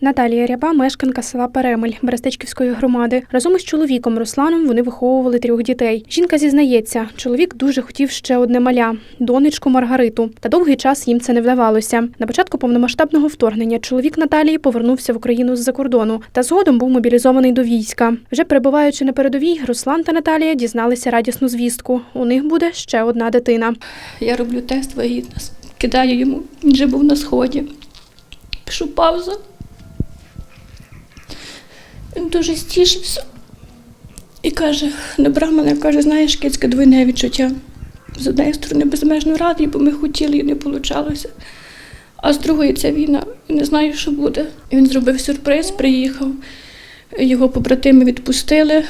Наталія Ряба, мешканка села Перемель Берестечківської громади. Разом із чоловіком Русланом вони виховували трьох дітей. Жінка зізнається, чоловік дуже хотів ще одне маля донечку Маргариту. Та довгий час їм це не вдавалося. На початку повномасштабного вторгнення чоловік Наталії повернувся в Україну з-за кордону та згодом був мобілізований до війська. Вже перебуваючи на передовій, Руслан та Наталія дізналися радісну звістку. У них буде ще одна дитина. Я роблю тест вагітність, кидаю йому, він вже був на сході. Пишу паузу. Дуже стішився і каже, набрав мене, каже, знаєш, кицьке двойне відчуття. З однієї сторони безмежно радий, бо ми хотіли і не вийшло. А з другої це війна, і не знаю, що буде. І він зробив сюрприз, приїхав. Його побратими відпустили.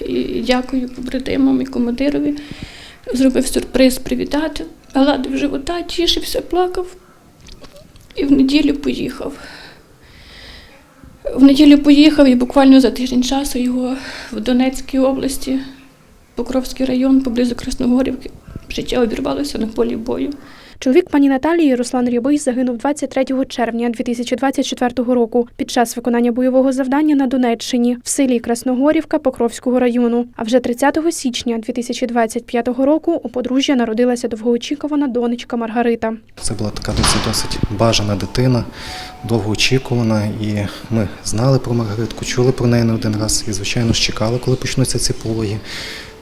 І дякую побратимам і командирові. Зробив сюрприз привітати. Гладив живота, тішився, плакав. І в неділю поїхав. В неділю поїхав і буквально за тиждень часу його в Донецькій області, Покровський район, поблизу Красногорівки, життя обірвалося на полі бою. Чоловік пані Наталії Руслан Рябий загинув 23 червня 2024 року під час виконання бойового завдання на Донеччині в селі Красногорівка Покровського району. А вже 30 січня 2025 року у подружжя народилася довгоочікувана донечка Маргарита. Це була така досить досить бажана дитина, довго очікувана. І ми знали про Маргаритку, чули про неї не один раз і, звичайно, чекали, коли почнуться ці пологи.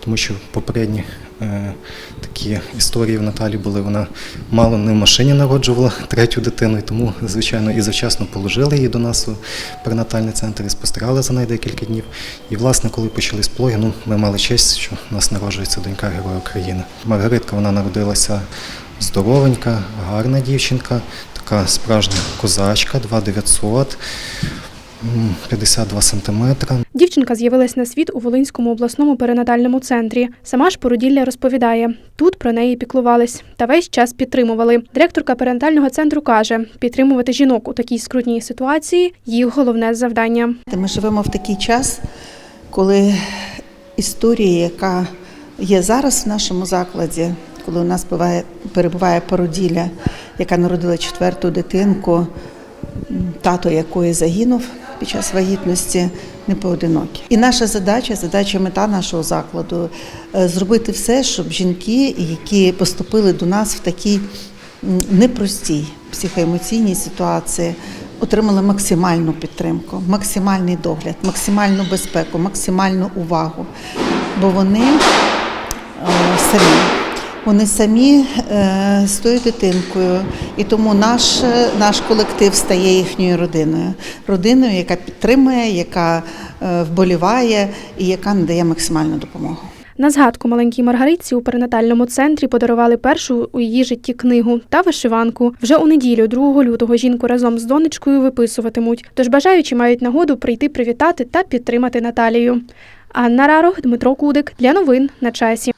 Тому що попередні е, такі історії в Наталі були. Вона мало не в машині народжувала третю дитину, і тому, звичайно, і завчасно положили її до нас у перинатальний центр і спостерігали за нею декілька днів. І, власне, коли почались пологи, ну, ми мали честь, що у нас народжується донька Героя України. Маргаритка вона народилася здоровенька, гарна дівчинка, така справжня козачка, 2900, м, 52 сантиметра. Дівчинка з'явилась на світ у Волинському обласному перинатальному центрі. Сама ж породілля розповідає, тут про неї піклувались та весь час підтримували. Директорка перинатального центру каже, підтримувати жінок у такій скрутній ситуації їх головне завдання. Ми живемо в такий час, коли історія, яка є зараз в нашому закладі, коли у нас буває, перебуває породілля, яка народила четверту дитинку, тато якої загинув під час вагітності, не поодинокі. І наша задача, задача мета нашого закладу е, зробити все, щоб жінки, які поступили до нас в такій непростій психоемоційній ситуації, отримали максимальну підтримку, максимальний догляд, максимальну безпеку, максимальну увагу. Бо вони е, самі. Вони самі е, з тою дитинкою, і тому наш, е, наш колектив стає їхньою родиною, родиною, яка підтримує, яка е, вболіває і яка надає максимальну допомогу. На згадку маленькій Маргаритці у перинатальному центрі подарували першу у її житті книгу та вишиванку. Вже у неділю, 2 лютого, жінку разом з донечкою виписуватимуть. Тож бажаючі мають нагоду прийти привітати та підтримати Наталію. Анна Рарох, Дмитро Кудик для новин на часі.